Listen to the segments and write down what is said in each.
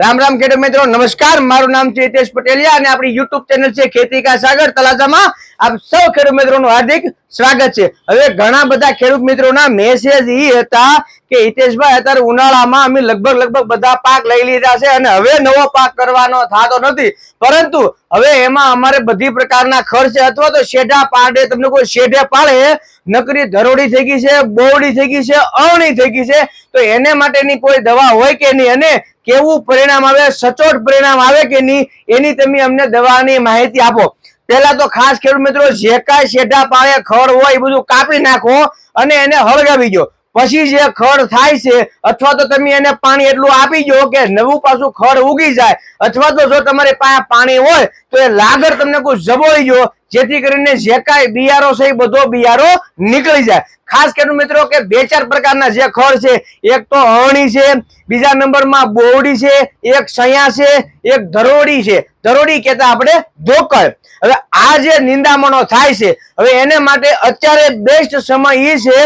રામ રામ ખેડૂત મિત્રો, નમસ્કાર. મારું નામ છે હિતેશ પટેલિયા અને આપણી યુટ્યુબ ચેનલ છે ખેતી કા સાગર તલાજામાં. આપ સૌ ખેડૂત મિત્રોનું હાર્દિક સ્વાગત છે. હવે ઘણા બધા ખેડૂત મિત્રોના મેસેજ ઈ હતા કે હિતેશભાઈ, અત્યારે ઉનાળામાં અમે લગભગ લગભગ બધા પાક લઈ લીધા છે અને હવે નવો પાક કરવાનો થતો નથી. પરંતુ હવે એમાં અમારે બધી પ્રકારના ખર્ચ અથવા તો શેઢા પાડે, તમને કોઈ શેઢે પાડે, નકરી ધરોડી થઈ ગઈ છે બોવડી થઈ ગઈ છે, અવણી થઈ ગઈ છે, તો એને માટેની કોઈ દવા હોય કે નહીં અને કેવું પરિણામ આવે, સચોટ પરિણામ આવે કે નહીં, એની તમે અમને દવાની માહિતી આપો. પેલા તો ખાસ ખેડૂત મિત્રો જે કાંઈ શેઢા પાળે ખડ હોય એ બધું કાપી નાખો અને એને હળગાવી દો. પછી જે ખડ થાય છે, અથવા તો તમે એને પાણી એટલું આપી દો કે નવું પાછું ખડ ઉગી જાય, અથવા તો જો તમારી પાસે પાણી હોય તો એ લાગર તમને કોઈ જબોળી દો જેથી કરીને જે કાંઈ બિયારો છે એ બધો બિયારો નીકળી જાય. ખાસ કરીને મિત્રો કે બે ચાર પ્રકારના જે ખડ છે, એક તો અણી છે, બીજા નંબરમાં બોવડી છે, એક સયા છે, એક ધરોડી છે. ધરોડી કહેતા આપણે ધોકળ. હવે આ જે નિંદામણો થાય છે, હવે એને માટે અત્યારે બેસ્ટ સમય એ છે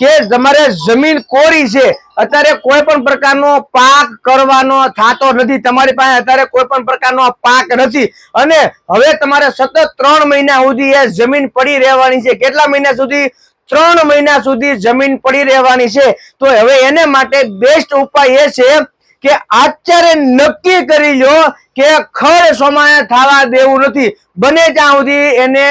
કે તમારે જમીન કોરી છે. અત્યારે કોઈ પણ પ્રકારનો પાક કરવાનો થતો નથી. તમારી પાસે અત્યારે કોઈ પણ પ્રકારનો પાક નથી. અને હવે તમારે સતત ત્રણ મહિના સુધી એ જમીન પડી રહેવાની છે. કેટલા મહિના સુધી? ત્રણ મહિના સુધી જમીન પડી રહેવાની છે. તો હવે એને માટે બેસ્ટ ઉપાય એ છે કે અત્યારે નક્કી કરી લો કે ખર સમાય થવા દેવું નથી. બને ત્યાં સુધી એને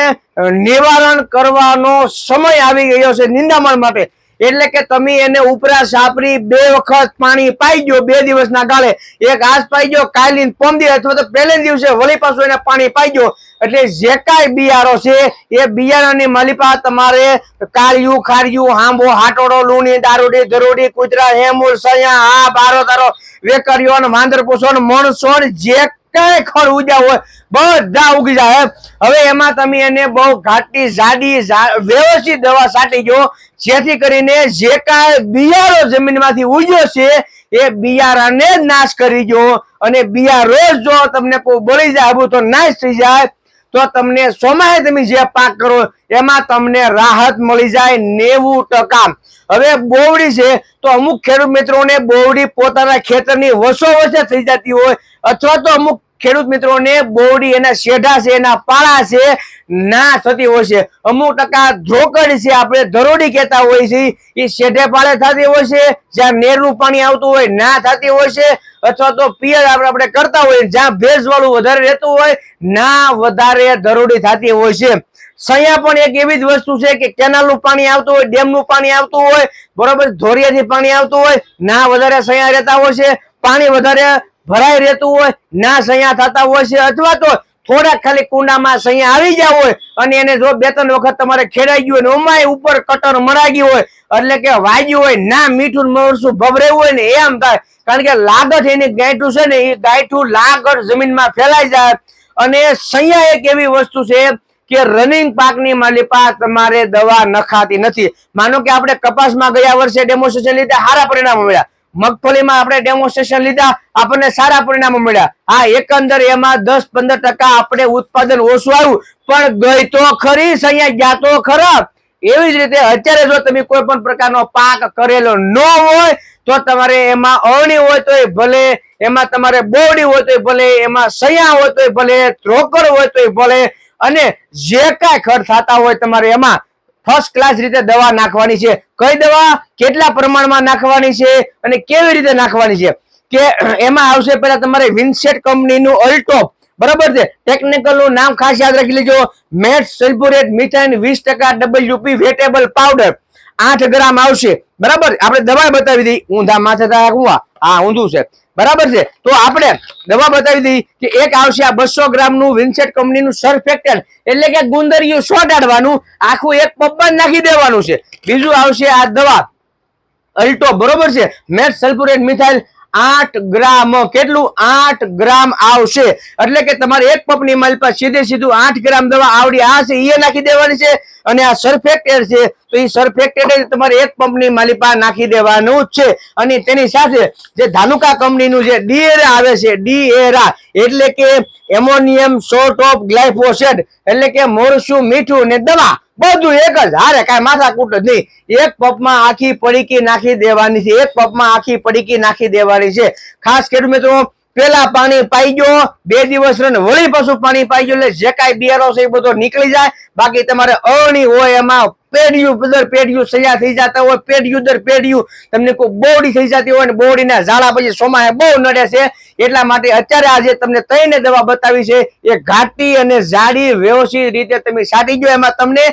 નિવારણ કરવાનો સમય આવી ગયો છે નિંદામણ માટે. એટલે કે તમે એને ઉપરા સાપરી બે વખત પાણી પાઈ ગયો બે દિવસના ગાળે. એક આજ પાઈ ગયો કાલી પમદી અથવા તો પહેલે દિવસે વળી પાછું એને પાણી પાઈ ગયો એટલે જે કાંઈ બિયારો છે, એ બિયારાની માલિપા તમારે કાળિયું, ખારિયું, હાંભો, હાટોડો, લૂણી, દારૂડી, ધરોડી, કુતરા, હેમુર, સયા, આ, બારો, તારો વેકરિયો વાંદર પૂછો ને મણસો જે કઈ ખડ ઉગ્યા હોય? બધા ઉગી જાય. હવે એમાં તમે એને બહુ ઘાટી, જાડી વ્યવસ્થિત દવા છાંટી ગયો જેથી કરીને જે કાંઈ બિયારો જમીનમાંથી ઉગ્યો છે, એ બિયારાને જ નાશ કરી ગયો અને બિયારો જો તમને બળી જાય આવું તો નાશ થઈ જાય તો તમને સોમાએ તમે જે પાક કરો, એમાં તમને રાહત મળી જાય નેવું ટકા. હવે બોવડી છે, તો અમુક ખેડૂત મિત્રોને બોવડી પોતાના ખેતરની વસો વસે થઈ જતી હોય, અથવા તો અમુક ખેડૂત મિત્રોને બોડી એના શેઢા છે, એના પાળા છે, ના થતી હોય છે. અમુક ટકા ધ્રોકડ છે, આપણે ધરોડી કહેતા હોય છે, એ શેઢે પાળે થતી હોય છે. જ્યાં નેરનું પાણી આવતું હોય, ના થતી હોય છે. અથવા તો પિયર આપણે કરતા હોય જ્યાં ભેજવાળું વધારે રહેતું હોય, ના વધારે ધરોડી થતી હોય છે. સયા પણ એક એવી જ વસ્તુ છે કે કેનાલનું પાણી આવતું હોય, ડેમનું પાણી આવતું હોય, બરોબર, ધોરિયાથી પાણી આવતું હોય, ના વધારે સયા રહેતા હોય છે. પાણી વધારે ભરાઈ રહેતું હોય ના સયા થતા હોય છે, અથવા તો થોડાક ખાલી કુંડામાં સૈયા આવી ગયા હોય અને એને જો બે ત્રણ વખત તમારે ખેડાઈ ગયું હોય ઓમાય ઉપર કટર મરાગી હોય, એટલે કે વાગ્યું હોય, ના મીઠું મરસું ભભરેવું હોય ને એમ થાય. કારણ કે લાગત એની ગાંઠું છે ને, એ ગાંઠું લાગત જમીનમાં ફેલાઈ જાય. અને સૈયા એક એવી વસ્તુ છે કે રનિંગ પાકની માલિપા તમારે દવા નખાતી નથી. માનો કે આપણે કપાસમાં ગયા વર્ષે ડેમોસ્ટ્રેશન લીધે સારા પરિણામો મળ્યા. મગફળીમાં આપણે ડેમોન્સ્ટ્રેશન લીધા, આપણને સારા પરિણામો મળ્યા. હા એકંદર એમાં દસ પંદર ટકા આપણે ઉત્પાદન ઓછું આવ્યું, પણ ગઈ તો ખરી અહીંયા ગયા તો ખરા એવી જ રીતે અત્યારે જો તમે કોઈ પણ પ્રકારનો પાક કરેલો ન હોય, તો તમારે એમાં અણી હોય તોય ભલે, એમાં તમારે બોડી હોય તોય ભલે, એમાં સયા હોય તોય ભલે ધ્રોકર હોય તોય ભલે, અને જે કાંઈ ખર્ચ થતા હોય તમારે એમાં ફર્સ્ટ ક્લાસ રીતે દવા નાખવાની છે. કઈ દવા? કેટલા પ્રમાણમાં નાખવાની છે? અને કેવી રીતે નાખવાની છે? કે એમાં આવશે પહેલા તમારે વિન્સેટ કંપનીનું અલ્ટોપ બરાબર છે? ટેકનિકલનું નામ ખાસ યાદ રાખી લેજો. મેટ સલ્ફોરેટ મિથાઇન વીસ ટકા ડબલ્યુપી વેટેબલ પાવડર આઠ ગ્રામ આવશે. બરાબર? આપણે દવા બતાવી દઈ. ઊંધા માથે થાય કુવા. ઊંધું છે. બરાબર છે? તો આપણે દવા બતાવી દઈ કે એક આવશે આ બસો ગ્રામનું વિન્સેટ કંપનીનું સરફેક્ટન એટલે કે ગુંદરિયું સોટાડવાનું આખું એક પપ્પા નાખી દેવાનું છે. બીજું આવશે આ દવા. અલ્ટો. બરોબર છે? મેટ સલ્ફ્યુરેટ મિથાઇલ આઠ ગ્રામ કેટલું? આઠ ગ્રામ આવશે. એટલે કે તમારે એક પપની માલપા સીધે સીધું આઠ ગ્રામ દવા આવડી. આ છે એ નાખી દેવાની છે અને આ સરફેક્ટેડ છે. તો એ સરફેક્ટેડ તમારે એક પંપની માલિપા નાખી દેવાનું છે. અને તેની સાથે જે ધાનુકા કંપનીનું જે ડીએરા આવે છે, ડીએરા, એટલે કે એમોનિયમ સોર્ટ ઓફ ગ્લાયફોસેટ, એટલે કે મોરસું મીઠું ને દવા. બધું એક જ. હારે કાંઈ માથાકૂટ જ નહીં. એક પપમાં આખી પડીકી નાખી દેવાની છે. એક પપમાં આખી પડીકી નાખી દેવાની છે. ખાસ ખેડૂત મિત્રો પેલા પાણી પાઈ ગયો, બે દિવસ રહીને વળી પાછું પાણી પાઈ ગયો, એટલે જે કાંઈ બિયારો છે એ બધો નીકળી જાય. બાકી તમારે અણી હોય એમાં પેડિયું પેઢિયું સયા થઈ જતા હોય પેડિયું પેઢિયું તમને બોડી થઈ જતી હોય ને બોડીના ઝાડા પછી સોમાએ બહુ નડે છે. એટલા માટે અત્યારે આજે તમને ત્રણે દવા બતાવી છે. એ ઘાટી અને જાડી વ્યવસ્થિત રીતે તમે છાંટી ગયો એમાં તમને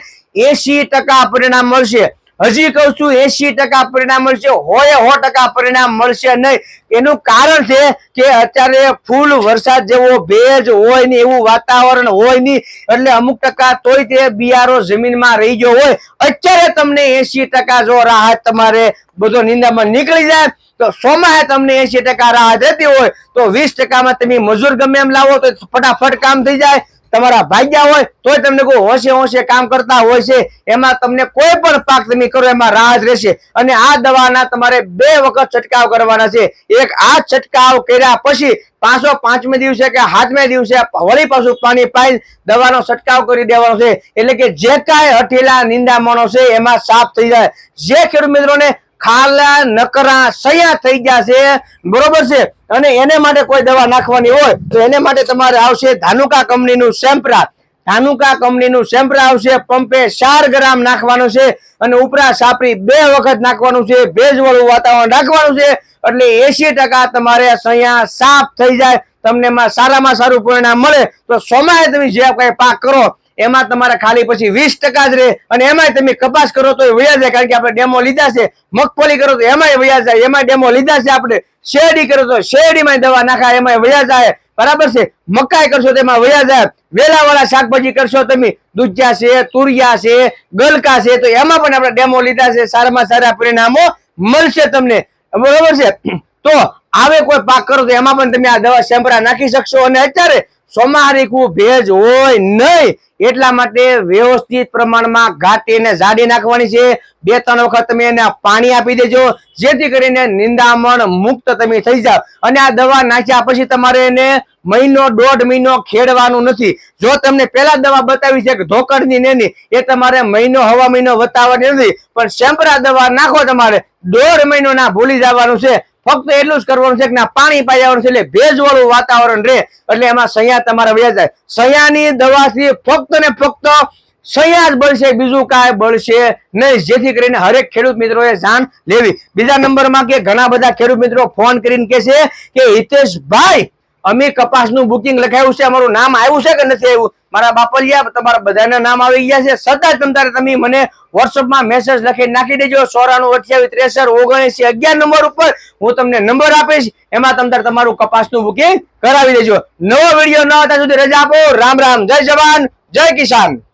એસી ટકા પરિણામ મળશે. હજી કહું છું એસી ટકા પરિણામ મળશે, હોય સો ટકા પરિણામ મળશે નહીં. એનું કારણ છે કે અત્યારે ફૂલ વરસાદ જેવો ભેજ હોય ને એવું વાતાવરણ હોય નહીં. એટલે અમુક ટકા તોય તે બિયારો જમીનમાં રહી ગયો હોય. અત્યારે તમને એસી ટકા જો રાહત તમારે બધો નિંદામાં નીકળી જાય, તો સોમાં તમને એસી ટકા રાહત રહેતી હોય. તો વીસ ટકામાં તમે મજૂર ગમે એમ લાવો તો ફટાફટ કામ થઈ જાય. તમારા ભાગ્યા હોય તોય તમને કોઈ હોશે હોશે કામ કરતા હોય છે. એમાં તમને કોઈ પણ પાક તમે કરો, એમાં રાહત રહેશે. અને આ દવાના તમારે બે વખત છંટકાવ કરવાના છે. એક, આ છંટકાવ કર્યા પછી પાંચસો પાંચમે દિવસે કે સાતમે દિવસે વળી પાછું પાણી પાઈ દવાનો છંટકાવ કરી દેવાનો છે. એટલે કે જે કાંઈ હઠેલા નિંદામણો છે, એમાં સાફ થઈ જાય. જે ખેડૂત મિત્રોને ખાલા નકરા સયા થઈ ગયા છે. બરોબર છે? અને એને માટે કોઈ દવા નાખવાની હોય, તો એને માટે તમારે આવશે ધાનુકા કંપનીનું સેમ્પરા. ધાનુકા કંપનીનું સેમ્પરા આવશે, પંપે ચાર ગ્રામ નાખવાનું છે અને ઉપરા સાપરી બે વખત નાખવાનું છે. ભેજવાળું વાતાવરણ રાખવાનું છે. એટલે એસી ટકા તમારે સયા સાફ થઈ જાય. તમને સારામાં સારું પરિણામ મળે. તો સોમાએ તમે જે કઈ પાક કરો એમાં તમારા ખાલી પછી વીસ ટકા જ રહે અને એમાંય તમે કપાસ કરો તો વયા જાય કારણ કે આપણે ડેમો લીધા છે, મગફળી કરો તો એમાંય વયા જાય એમાં ડેમો લીધા છે આપણે, શેરડી કરો તો શેરડીમાં દવા નાખાય એમાંય વયા જાય, બરાબર છે? મકાઈ કરશો તો એમાં વયા જાય, વેલાવાળા શાકભાજી કરશો તમે, દૂધિયા છે, તુરિયા છે, ગલકા છે, તો એમાં પણ આપણે ડેમો લીધા છે, સારામાં સારા પરિણામો મળશે તમને, બરોબર છે? તો આવે કોઈ પાક કરો તો એમાં પણ તમે આ દવા સેમ્પરા નાખી શકશો અને અત્યારે સોમારીકું ભેજ હોય નહીં. એટલા માટે વ્યવસ્થિત પ્રમાણમાં ઘાટીને જાડી નાખવાની છે. બે, ત્રણ વખત તમે એને પાણી આપી દેજો. જેથી કરીને નિંદામણ મુક્ત તમે થઈ જાવ. અને આ દવા નાખ્યા પછી તમારે એને મહિનો, દોઢ મહિનો ખેડવાનું નથી. જો તમને પેલા દવા બતાવી છે કે ધોકડની નેની, એ તમારે મહિનો, હવા મહિનો વતાવવાની નથી. પણ સેમ્પરા દવા નાખો તમારે. દોઢ મહિનો ના ભૂલી જવાનું છે. ફક્ત એટલું જ કરવાનું છે કે ના પાણી પાઈ જવાનું છે એટલે ભેજવાળું વાતાવરણ રહે. એટલે એમાં સૈયા તમારે વ્યાજ જાય. સૈયાની દવાથી ફક્ત ને ફક્ત સૈયા જ બળશે, બીજું કાંઈ બળશે નહીં. જેથી કરીને હરેક ખેડૂત મિત્રોએ જાણ લેવી. બીજા નંબરમાં કે ઘણા બધા ખેડૂત મિત્રો ફોન કરીને કે છે કે હિતેશભાઈ અમે કપાસનું બુકિંગ લખાયું છે, અમારું નામ આવ્યું છે કે નથી આવ્યું? મારા બાપલિયા, તમારા બધાના નામ આવી ગયા છે. છતાં તમ તારે તમે મને વોટ્સઅપમાં મેસેજ લખી નાખી દેજો. સોરાનું અઠ્યાવીસ, ત્રેસઠ, ઓગણસી, અગિયાર નંબર ઉપર હું તમને નંબર આપીશ. એમાં તમ તારે તમારું કપાસનું બુકિંગ કરાવી દેજો. નવો વીડિયો ન હતા સુધી રજા આપો. રામ રામ. જય જવાન. જય કિસાન.